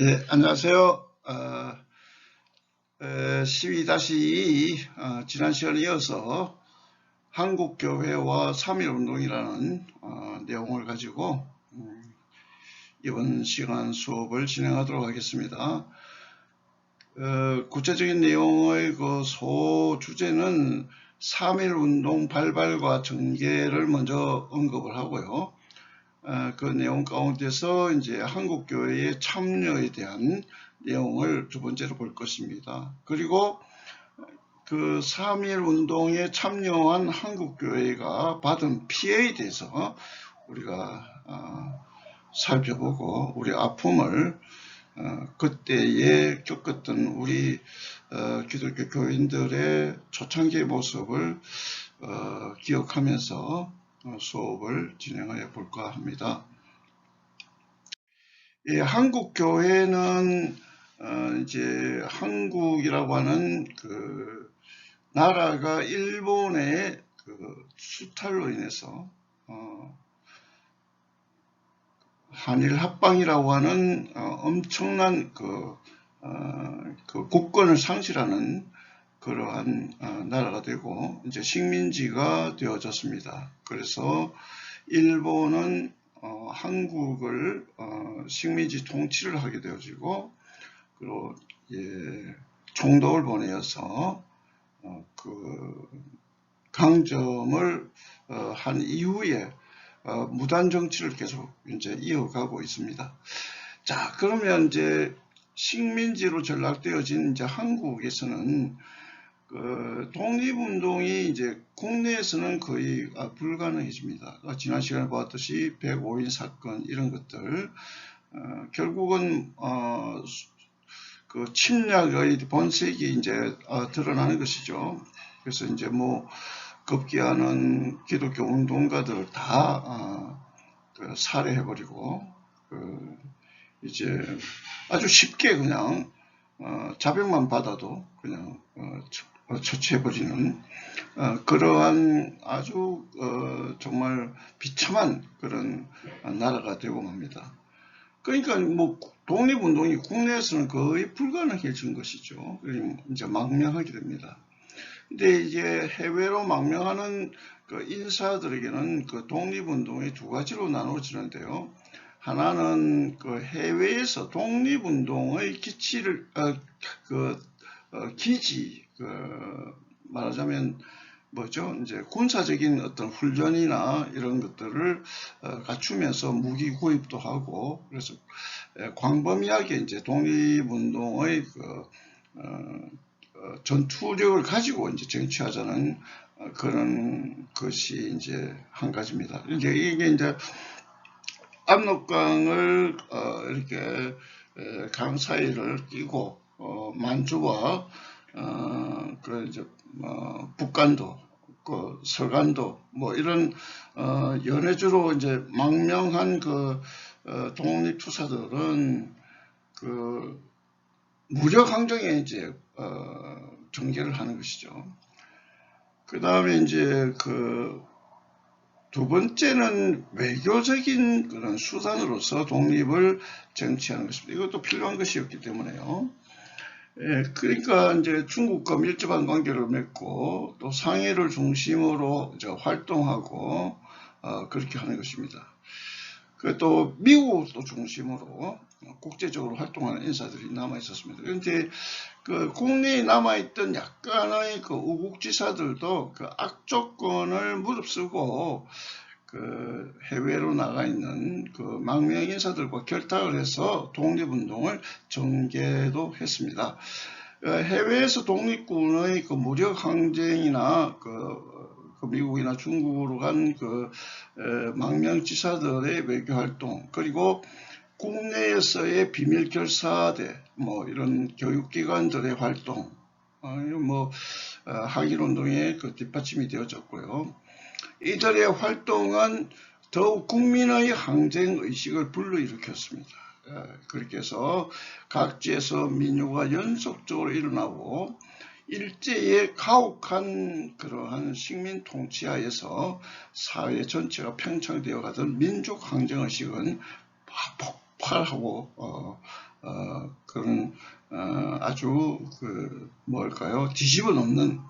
예, 안녕하세요. 어, 12-2 어, 지난 시간에 이어서 한국교회와 3.1운동이라는 어, 내용을 가지고 음, 이번 시간 수업을 진행하도록 하겠습니다. 어, 구체적인 내용의 그 소주제는 3.1운동 발발과 전개를 먼저 언급을 하고요. 어, 그 내용 가운데서 이제 한국 교회의 참여에 대한 내용을 두 번째로 볼 것입니다. 그리고 그3.1 운동에 참여한 한국 교회가 받은 피해에 대해서 우리가 어, 살펴보고 우리 아픔을 어, 그때에 겪었던 우리 기독교 교인들의 초창기의 모습을 기억하면서 어, 수업을 진행하여 볼까 합니다. 예, 한국 교회는 어, 이제 한국이라고 하는 그 나라가 일본의 그 수탈로 인해서 어, 한일 합방이라고 하는 어, 엄청난 그, 어, 그 국권을 상실하는 그러한 어, 나라가 되고 이제 식민지가 되어졌습니다. 그래서 일본은 어, 한국을 어, 식민지 통치를 하게 되어지고 그리고 예, 총독을 보내어서 어, 그 강점을 어, 한 이후에 어, 무단 정치를 계속 이제 이어가고 있습니다. 자 그러면 이제 식민지로 전락되어진 이제 한국에서는 그 독립운동이 이제 국내에서는 거의 아, 불가능해집니다. 아, 지난 시간에 보았듯이 105인 사건 이런 것들 어, 결국은 어, 그 침략의 본색이 이제 어, 드러나는 것이죠. 그래서 이제 뭐 급기야는 기독교 운동가들을 다 어, 그 살해해버리고 그 이제 아주 쉽게 그냥 어, 자백만 받아도 그냥 어, 어, 처치해버리는 어, 그러한 아주 어, 정말 비참한 그런 나라가 되고 맙니다. 그러니까 뭐 독립운동이 국내에서는 거의 불가능해진 것이죠. 이제 망명하게 됩니다. 근데 이제 해외로 망명하는 그 인사들에게는 그 독립운동이 두 가지로 나눠지는데요. 하나는 그 해외에서 독립운동의 기치를 어, 그 어, 기지 그 말하자면 뭐죠 이제 군사적인 어떤 훈련이나 이런 것들을 어, 갖추면서 무기 구입도 하고 그래서 광범위하게 이제 독립운동의 그 어, 전투력을 가지고 이제 정치하자는 그런 것이 이제 한 가지입니다. 이제 이게 이제 압록강을 이렇게 강 사이를 끼고 어, 만주와 어, 그 이제 어, 북간도 그 서간도 뭐 이런 어, 연해주로 이제 망명한 그 어, 독립투사들은 그 무력 항쟁에 이제 어, 전개를 하는 것이죠. 그 다음에 이제 그 두 번째는 외교적인 그런 수단으로서 독립을 정치하는 것입니다. 이것도 필요한 것이었기 때문에요. 예, 그러니까 이제 중국과 밀접한 관계를 맺고 또 상해를 중심으로 활동하고 어, 그렇게 하는 것입니다. 그또 미국도 중심으로 국제적으로 활동하는 인사들이 남아 있었습니다. 그런데 그 국내에 남아 있던 약간의 그 우국지사들도 그 악조건을 무릅쓰고 그 해외로 나가 있는 그 망명 인사들과 결탁을 해서 독립운동을 전개도 했습니다. 어, 해외에서 독립군의 그 무력 항쟁이나 그, 그 미국이나 중국으로 간 그 망명 지사들의 외교 활동 그리고 국내에서의 비밀 결사대 뭐 이런 교육기관들의 활동 어, 뭐 어, 항일 운동의 그 뒷받침이 되어졌고요. 이들의 활동은 더욱 국민의 항쟁 의식을 불러일으켰습니다. 예, 그렇게 해서 각지에서 민요가 연속적으로 일어나고 일제의 가혹한 그러한 식민 통치하에서 사회 전체가 팽창되어 가던 민족 항쟁의식은 폭발하고 어, 어, 그런 어, 아주 그 뭘까요 뒤집어 놓는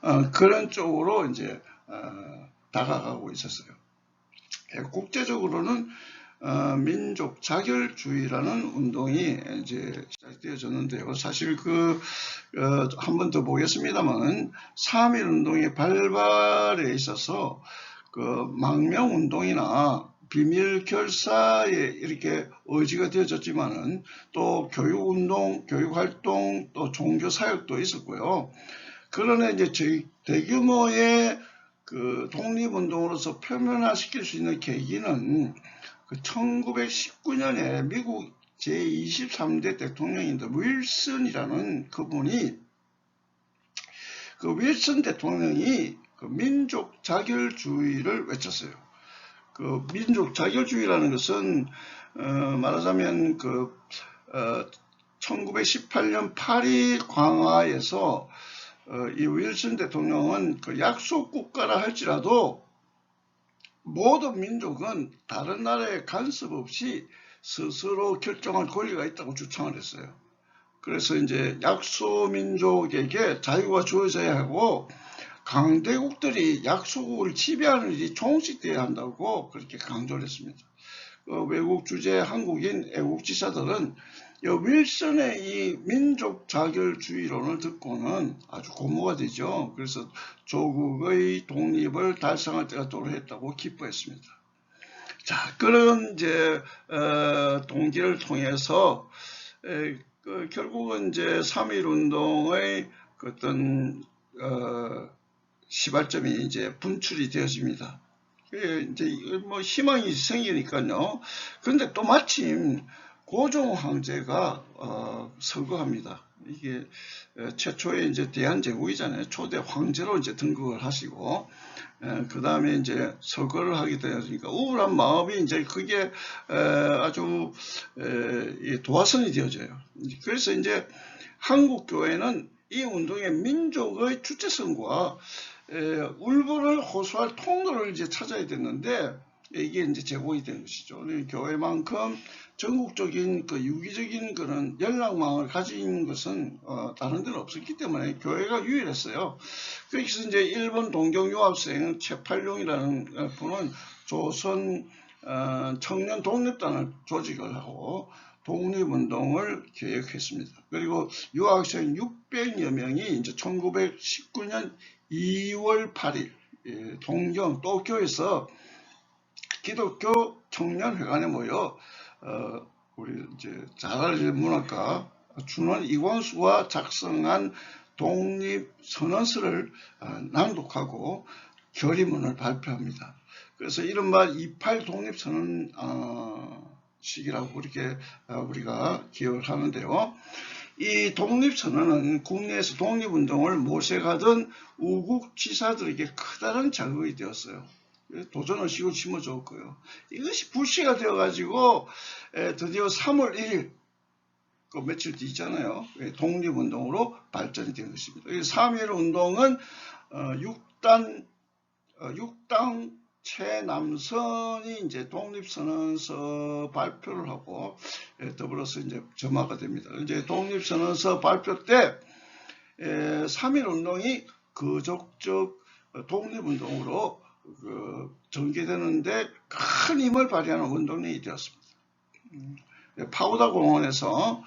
어, 그런 쪽으로 이제 어, 다가가고 있었어요. 예, 국제적으로는 어, 민족 자결주의라는 운동이 이제 시작되어졌는데요. 사실 그, 어, 한 번 더 보겠습니다만, 3.1 운동의 발발에 있어서 그 망명 운동이나 비밀 결사에 이렇게 의지가 되어졌지만은 또 교육 운동, 교육 활동, 또 종교 사역도 있었고요. 그러나 이제 저희 대규모의 그 독립운동으로서 표면화시킬 수 있는 계기는 그 1919년에 미국 제23대 대통령인데 윌슨이라는 그분이 그 윌슨 대통령이 그 민족 자결주의를 외쳤어요. 그 민족 자결주의라는 것은 어, 말하자면 그 어, 1918년 파리 광화에서 어, 이 윌슨 대통령은 그 약속 국가라 할지라도 모든 민족은 다른 나라의 간섭 없이 스스로 결정할 권리가 있다고 주장을 했어요. 그래서 이제 약소민족에게 자유가 주어져야 하고 강대국들이 약소국을 지배하는 일이 종식되어야 한다고 그렇게 강조를 했습니다. 그 외국 주재 한국인 애국지사들은 이 윌슨의 이 민족 자결주의론을 듣고는 아주 고무가 되죠. 그래서 조국의 독립을 달성할 때가 도래했다고 기뻐했습니다. 자, 그런 이제 어, 동기를 통해서 에, 그 결국은 이제 3.1 운동의 그 어떤 어, 시발점이 이제 분출이 되어집니다. 예, 이제 뭐 희망이 생기니까요. 그런데 또 마침 고종 황제가 어, 서거합니다. 이게 어, 최초의 이제 대한제국이잖아요. 초대 황제로 이제 등극을 하시고 그 다음에 이제 서거를 하게 되었으니까 우울한 마음이 이제 그게 에, 아주 에, 도화선이 되어져요. 그래서 이제 한국 교회는 이 운동의 민족의 주체성과 에, 울분을 호소할 통로를 이제 찾아야 됐는데 이게 이제 제공이 된 것이죠. 교회만큼 전국적인 그 유기적인 그런 연락망을 가진 것은 어, 다른 데는 없었기 때문에 교회가 유일했어요. 그래서 이제 일본 동경 유학생 최팔룡이라는 분은 조선 어, 청년 독립단을 조직을 하고 독립운동을 계획했습니다. 그리고 유학생 600여 명이 이제 1919년 2월 8일 예, 동경 도쿄에서 기독교 청년회관에 모여 어, 우리 이제 잘 알려진 문학가 준원 이광수가 작성한 독립 선언서를 어, 낭독하고 결의문을 발표합니다. 그래서 이른바 28 독립선언 어, 시기라고 이렇게 어, 우리가 기억을 하는데요. 이 독립선언은 국내에서 독립운동을 모색하던 우국 지사들에게 커다란 자극이 되었어요. 도전 의식을 심어줬고요. 이것이 불씨가 되어가지고 드디어 3월 1일 그 며칠 뒤잖아요. 독립운동으로 발전이 된 것입니다. 3.1 운동은 6단 어, 6당 어, 최남선이 이제 독립선언서 발표를 하고 더불어서 이제 점화가 됩니다. 이제 독립선언서 발표 때 3.1 운동이 거적적 독립운동으로 그 전개되는데 큰 힘을 발휘하는 운동이 되었습니다. 음, 파우다 공원에서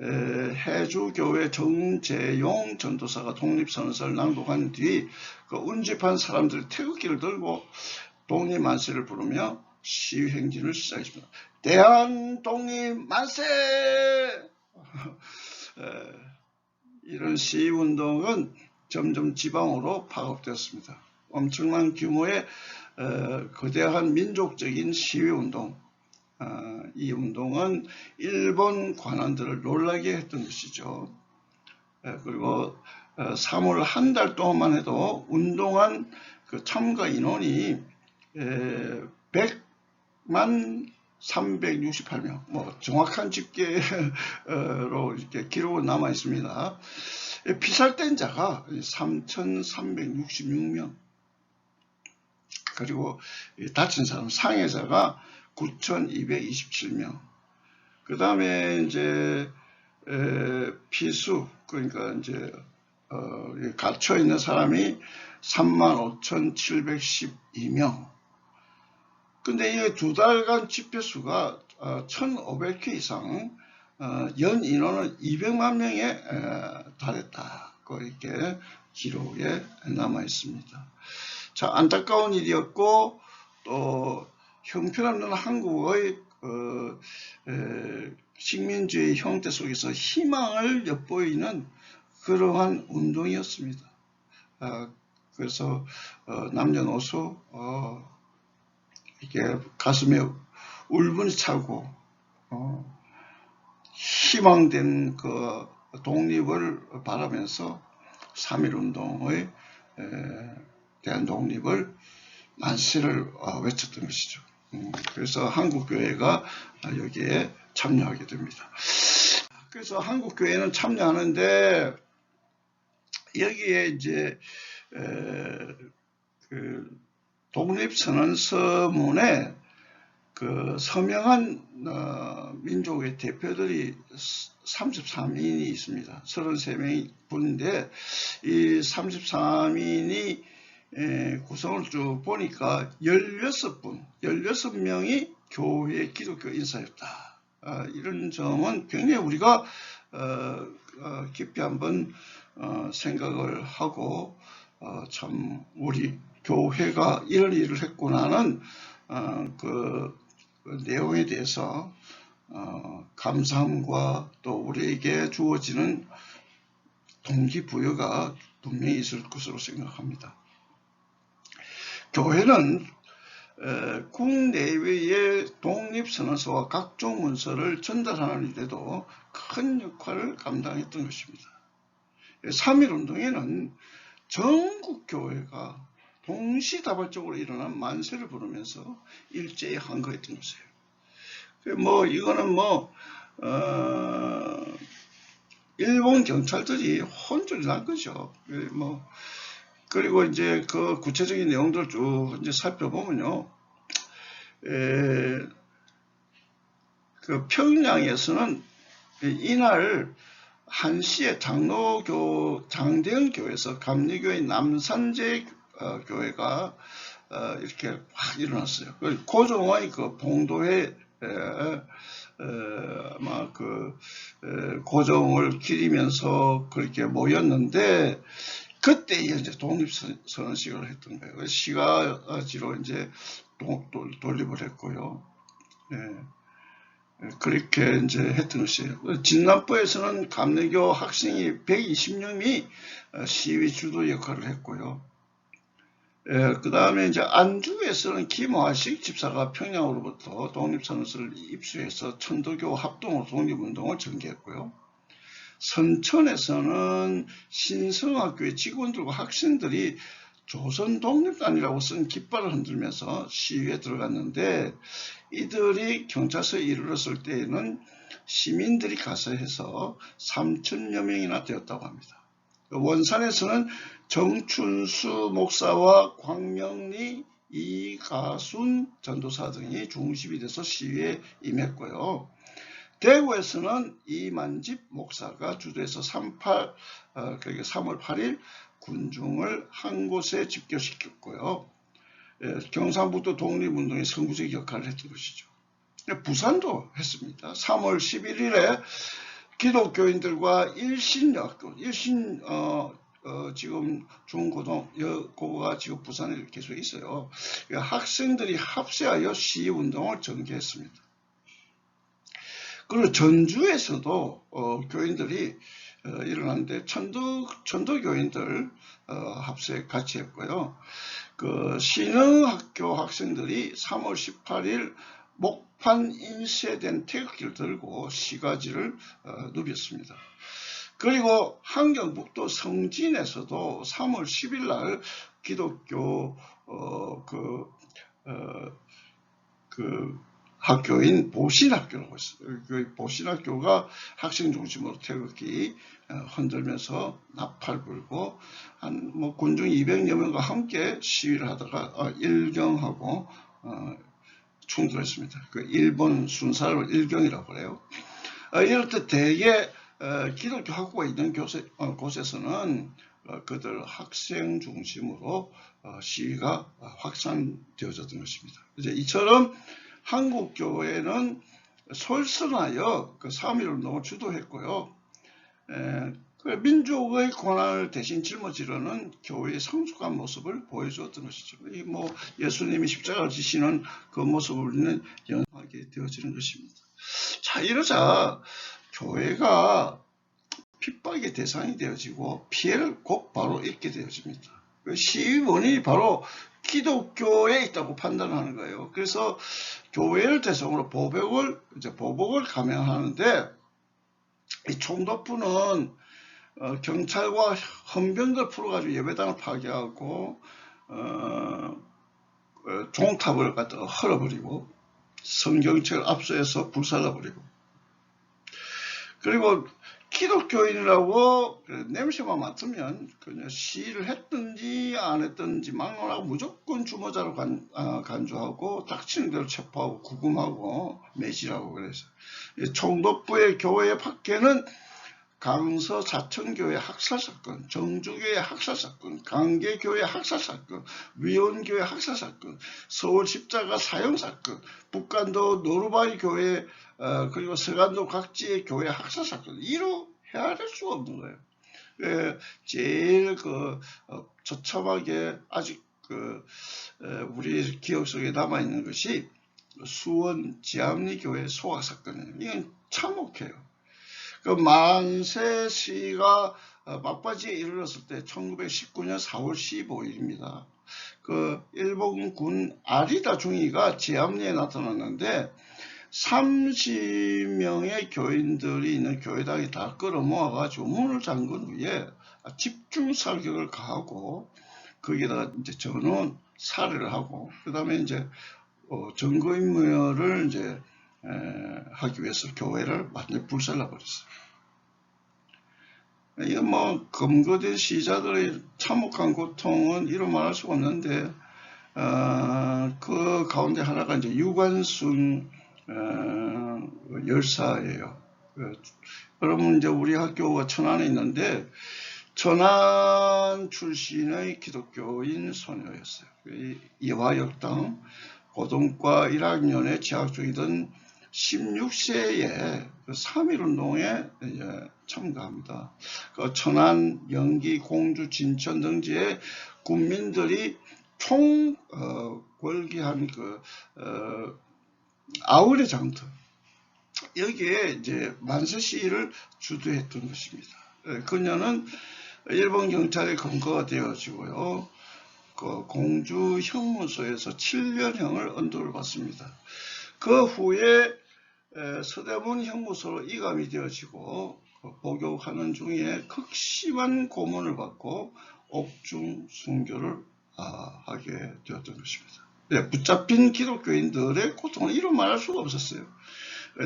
해주교회 정재용 전도사가 독립선언서를 낭독한 뒤 그 운집한 사람들이 태극기를 들고 독립 만세를 부르며 시위 행진을 시작했습니다. 대한 독립 만세! 이런 시위 운동은 점점 지방으로 파급되었습니다. 엄청난 규모의 어, 거대한 민족적인 시위운동 어, 이 운동은 일본 관원들을 놀라게 했던 것이죠. 그리고 3월 어, 한달 동안만 해도 운동한 그 참가 인원이 100만 368명, 뭐 정확한 집계로 이렇게 기록은 남아 있습니다. 피살된 자가 3,366명. 그리고 다친 사람 상해자가 9,227명. 그 다음에 이제 에, 피수 그러니까 이제 어, 이 갇혀 있는 사람이 35,712명. 근데 이 두 달간 집회 수가 어, 1,500회 이상, 어, 연 인원은 200만 명에 에, 달했다고 이렇게 기록에 남아 있습니다. 자, 안타까운 일이었고 또 형편없는 한국의 어, 에, 식민주의 형태 속에서 희망을 엿보이는 그러한 운동이었습니다. 아, 그래서 어, 남녀노소 어, 이게 가슴에 울분이 차고 어, 희망된 그 독립을 바라면서 3.1운동의 대한 독립을 만세를 어, 외쳤던 것이죠. 음, 그래서 한국교회가 여기에 참여하게 됩니다. 그래서 한국교회는 참여하는데 여기에 이제 그 독립선언서문에 그 서명한 어, 민족의 대표들이 33인이 있습니다. 33명이 분인데 이 33인이 구성을 쭉 보니까 16분, 16명이 교회 기독교 인사였다. 아, 이런 점은 굉장히 우리가 어, 어, 깊이 한번 생각을 하고 참 우리 교회가 이런 일을 했구나는 그 내용에 대해서 어, 감사함과 또 우리에게 주어지는 동기부여가 분명히 있을 것으로 생각합니다. 교회는 국내외의 독립선언서와 각종 문서를 전달하는 일에도 큰 역할을 감당했던 것입니다. 3.1운동에는 전국 교회가 동시다발적으로 일어난 만세를 부르면서 일제히 한거했던 것이에요. 뭐 이거는 뭐 어, 일본 경찰들이 혼쭐이 난 거죠. 뭐 그리고 이제 그 구체적인 내용들을 쭉 이제 살펴보면요. 에, 그 평양에서는 이날 1시에 장로교 장대현 교회에서 감리교의 남산제 어, 교회가 어, 이렇게 확 일어났어요. 그 고종의 그 봉도회 아마 그 고종을 기리면서 그렇게 모였는데 그때 이제 독립선언식을 했던 거예요. 시가지로 이제 독립을 했고요. 예. 그렇게 이제 했던 것이에요. 진남부에서는 감리교 학생이 120명이 시위 주도 역할을 했고요. 예, 그 다음에 이제 안주에서는 김화식 집사가 평양으로부터 독립선언서를 입수해서 천도교 합동으로 독립운동을 전개했고요. 선천에서는 신성학교의 직원들과 학생들이 조선 독립단이라고 쓴 깃발을 흔들면서 시위에 들어갔는데 이들이 경찰서에 이르렀을 때에는 시민들이 가서해서 3천여 명이나 되었다고 합니다. 원산에서는 정춘수 목사와 광명리 이가순 전도사 등이 중심이 돼서 시위에 임했고요. 대구에서는 이만집 목사가 주도해서 38, 어, 그러니까 3월 8일 군중을 한 곳에 집결시켰고요. 예, 경상북도 독립운동의 선구적 역할을 했던 것이죠. 예, 부산도 했습니다. 3월 11일에 기독교인들과 일신여학교, 일신 어, 어, 지금 중고등 여고가 지금 부산에 계속 있어요. 학생들이 합세하여 시위운동을 전개했습니다. 그리고 전주에서도 어, 교인들이 어, 일어났는데 천도 천도 교인들 어, 합세 같이 했고요. 그 신흥학교 학생들이 3월 18일 목판 인쇄된 태극기를 들고 시가지를 어, 누볐습니다. 그리고 한경북도 성진에서도 3월 10일 날 기독교 어, 그, 어, 그 학교인 보신학교라고 있어요. 그 보신학교가 학생 중심으로 태극기 어, 흔들면서 나팔 불고 한 뭐 군중 200여 명과 함께 시위를 하다가 어, 일경하고 어, 충돌했습니다. 그 일본 순사를 일경이라고 그래요. 어, 이럴 때 대개 어, 기독교 학부가 있는 교세, 어, 곳에서는 어, 그들 학생 중심으로 어, 시위가 확산되어졌던 것입니다. 이제 이처럼 한국 교회는 솔선하여 그 3.1운동을 주도했고요. 에, 그 민족의 고난을 대신 짊어지려는 교회의 성숙한 모습을 보여주었던 것이죠. 이 뭐 예수님이 십자가를 지시는 그 모습을 우리는 연하게 되어지는 것입니다. 자 이러자 교회가 핍박의 대상이 되어지고 피해를 곧 바로 입게 되어집니다. 그 시위 원인이 바로 기독교에 있다고 판단하는 거예요. 그래서 교회를 대상으로 보복을 이제 보복을 감행하는데 이 총독부는 어, 경찰과 헌병들 풀어가지고 예배당을 파괴하고 어, 어, 종탑을 갖다가 헐어버리고 성경책을 압수해서 불살라버리고 그리고 기독교인이라고 냄새만 맡으면 그냥 시위를 했든지 안 했든지 막론하고 무조건 주모자로 간, 아, 간주하고 닥치는 대로 체포하고 구금하고 매질하고 그래서. 총독부의 교회 밖에는 강서 자천교회 학살사건, 정주교회 학살사건, 강계교회 학살사건, 위원교회 학살사건, 서울 십자가 사형사건, 북간도 노르바이 교회, 어, 그리고 서간도 각지의 교회 학살사건, 이로 헤아릴 수가 없는 거예요. 예, 제일 그, 어, 처참하게 아직 그, 에, 우리 기억 속에 남아있는 것이 수원 지암리 교회 소화사건이에요. 이건 참혹해요. 그 만세 시가 어, 막바지에 이르렀을 때 1919년 4월 15일입니다. 그 일본군 아리다 중위가 제암리에 나타났는데 30명의 교인들이 있는 교회당에 다 끌어모아 가지고 문을 잠근 후에 집중 살격을 가하고 거기다가 이제 전원 살해를 하고 그 다음에 이제 어, 증거인멸을 이제 에, 하기 위해서 교회를 완전히 불살라 버렸어요. 이게 뭐 검거된 시자들의 참혹한 고통은 이루 말할 수가 없는데 어, 그 가운데 하나가 이제 유관순 어, 열사예요. 그, 여러분 이제 우리 학교가 천안에 있는데 천안 출신의 기독교인 소녀였어요. 이화역당 고등과 1학년에 재학 중이던 16세에 그 3.1운동에 참가합니다. 그 천안, 영기, 공주, 진천 등지의 군민들이 총 어, 골기한 그 어, 아우레 장터 여기에 이제 만세 시위를 주도했던 것입니다. 예, 그녀는 일본 경찰의 검거가 되어지고요. 그 공주 형무소에서 7년형을 언도를 받습니다. 그 후에 서대문 형무소로 이감이 되어지고 그 복역하는 중에 극심한 고문을 받고 옥중 순교를 아, 하게 되었던 것입니다. 네, 붙잡힌 기독교인들의 고통은 이루 말할 수가 없었어요.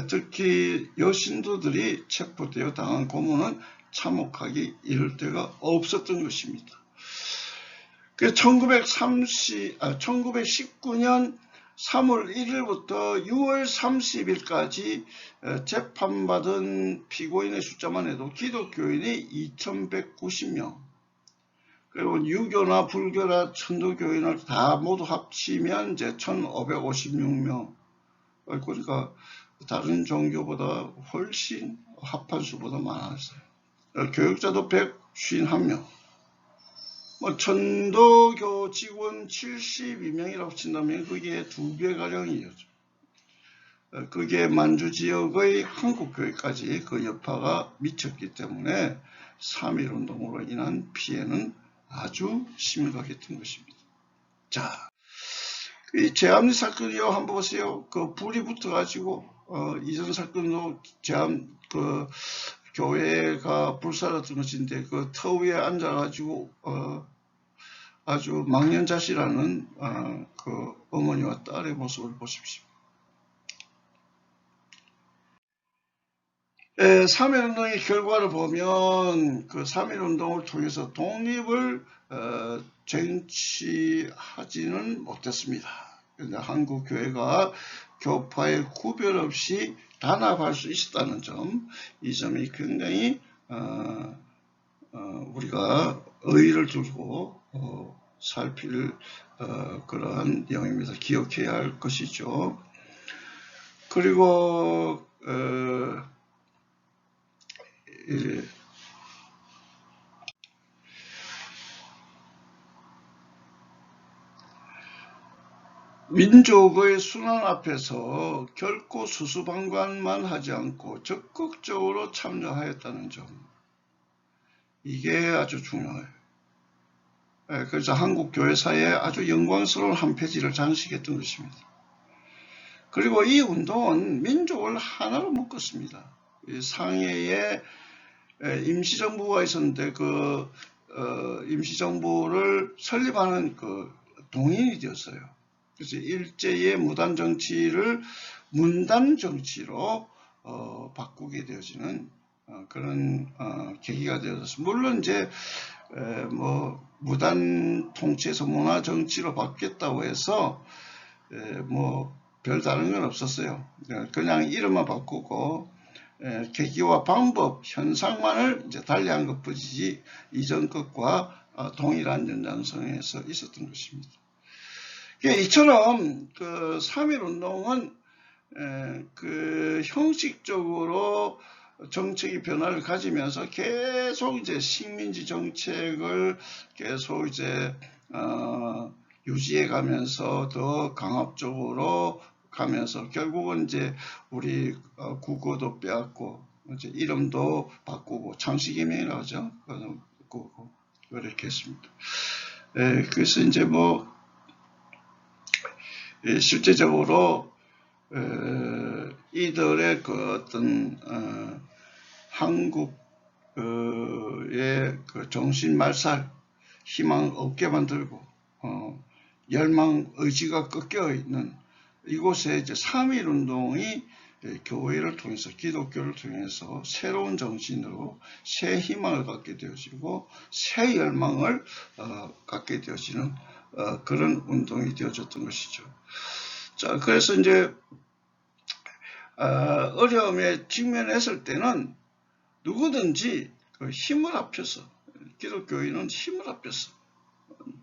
특히 여신도들이 체포되어 당한 고문은 참혹하기 이를 데가 없었던 것입니다. 1930, 아, 1919년 3월 1일부터 6월 30일까지 어, 재판받은 피고인의 숫자만 해도 기독교인이 2190명. 그리고 유교나 불교나 천도교인을 다 모두 합치면 이제 1556명. 그러니까 다른 종교보다 훨씬 합한 수보다 많았어요. 어, 교육자도 151명 뭐 천도교 직원 72명이라고 친다면 그게 두 배 가량이었죠. 어, 그게 만주 지역의 한국교회까지 그 여파가 미쳤기 때문에 3.1 운동으로 인한 피해는 아주 심각했던 것입니다. 자, 이 제암리 사건이요 한번 보세요. 그 불이 붙어가지고 어, 이전 사건도 제암 그 교회가 불살았던 것인데 그 터 위에 앉아가지고 어, 아주 망연자실하는 어, 그 어머니와 딸의 모습을 보십시오. 3.1운동의 결과를 보면 그 3.1운동을 통해서 독립을 어, 쟁취하지는 못했습니다. 근데 한국 교회가 교파에 구별 없이 단합할 수 있었다는 점, 이 점이 굉장히 어, 어, 우리가 의의를 두고 어, 살필 어, 그러한 내용입니다. 기억해야 할 것이죠. 그리고 어, 예, 민족의 순환 앞에서 결코 수수방관만 하지 않고 적극적으로 참여하였다는 점. 이게 아주 중요해요. 예, 그래서 한국 교회사에 아주 영광스러운 한 페이지를 장식했던 것입니다. 그리고 이 운동은 민족을 하나로 묶었습니다. 상해에 임시정부가 있었는데 그 어, 임시정부를 설립하는 그 동인이 되었어요. 그래서 일제의 무단 정치를 문단 정치로 어, 바꾸게 되어지는 어, 그런 어, 계기가 되었습니다. 물론 이제 에, 뭐 무단 통치에서 문화 정치로 바뀌었다고 해서 에, 뭐 별다른 건 없었어요. 그냥 이름만 바꾸고 에, 계기와 방법, 현상만을 이제 달리한 것뿐이지 이전 것과 어, 동일한 연장성에서 있었던 것입니다. 이처럼 그 3.1 운동은 그 형식적으로 정책이 변화를 가지면서 계속 이제 식민지 정책을 계속 이제 어 유지해 가면서 더 강압적으로 가면서 결국은 이제 우리 어 국어도 빼앗고 이제 이름도 바꾸고 창식이명이라고 하죠. 그렇게 했습니다. 예, 그래서 이제 뭐 예, 실제적으로 이들의 그 어떤 어, 한국의 그 정신 말살, 희망 없게 만들고 어, 열망 의지가 꺾여 있는 이곳에 이제 3.1 운동이 교회를 통해서 기독교를 통해서 새로운 정신으로 새 희망을 갖게 되어지고 새 열망을 어, 갖게 되어지는 어, 그런 운동이 되어졌던 것이죠. 자, 그래서 이제 어, 어려움에 직면했을 때는 누구든지 그 힘을 합쳐서 기독교인은 힘을 합쳐서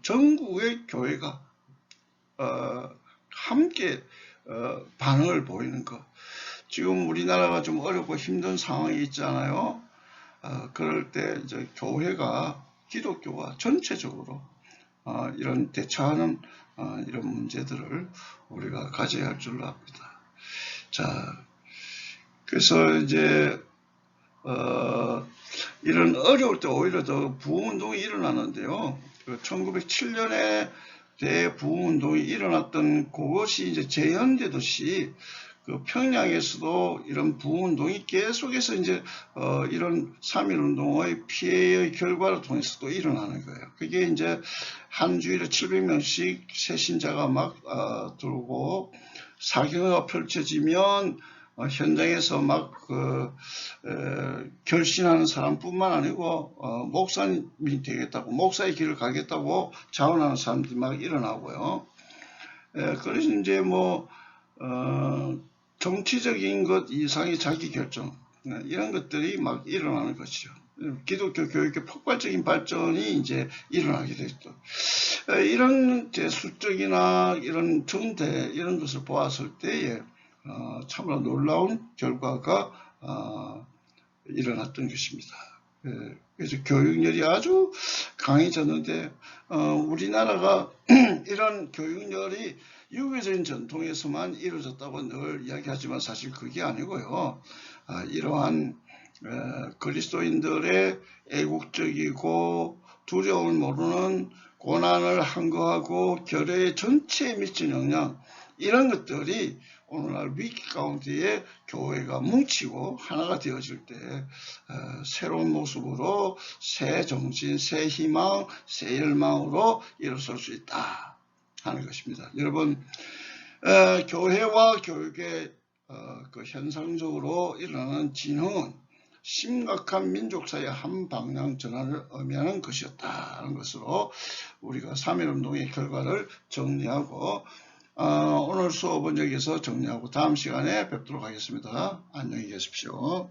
전국의 교회가 어, 함께 어, 반응을 보이는 것. 지금 우리나라가 좀 어렵고 힘든 상황이 있잖아요. 어, 그럴 때 이제 교회가 기독교가 전체적으로 어, 이런 대처하는 어, 이런 문제들을 우리가 가져야 할 줄로 압니다. 자, 그래서 이제 어, 이런 어려울 때 오히려 더 부흥운동이 일어나는데요. 그 1907년에 대부흥운동이 일어났던 그것이 이제 재현되듯이 그 평양에서도 이런 부운동이 계속해서 이제 어 이런 3.1 운동의 피해의 결과를 통해서도 일어나는 거예요. 그게 이제 한 주일에 700명씩 새신자가 막 어, 들고 사경회가 펼쳐지면 어, 현장에서 막그 결신하는 사람뿐만 아니고 어, 목사님이 되겠다고 목사의 길을 가겠다고 자원하는 사람들이 막 일어나고요. 에, 그래서 이제 뭐 어, 정치적인 것 이상의 자기 결정 이런 것들이 막 일어나는 것이죠. 기독교 교육의 폭발적인 발전이 이제 일어나게 됐죠. 이런 수적이나 이런 정대 이런 것을 보았을 때에 어, 참으로 놀라운 결과가 어, 일어났던 것입니다. 예, 그래서 교육열이 아주 강해졌는데 어, 우리나라가 이런 교육열이 유교적인 전통에서만 이루어졌다고 늘 이야기하지만 사실 그게 아니고요. 아, 이러한 에, 그리스도인들의 애국적이고 두려움을 모르는 고난을 한거하고 결의 전체에 미친 영향 이런 것들이 오늘날 위기 가운데에 교회가 뭉치고 하나가 되어질 때 어, 새로운 모습으로 새 정신, 새 희망, 새 열망으로 일어설 수 있다 하는 것입니다. 여러분 어, 교회와 교육의 어, 그 현상적으로 일어나는 진흥은 심각한 민족사의 한 방향 전환을 의미하는 것이었다는 것으로 우리가 3.1운동의 결과를 정리하고 어, 오늘 수업은 여기서 정리하고 다음 시간에 뵙도록 하겠습니다. 안녕히 계십시오.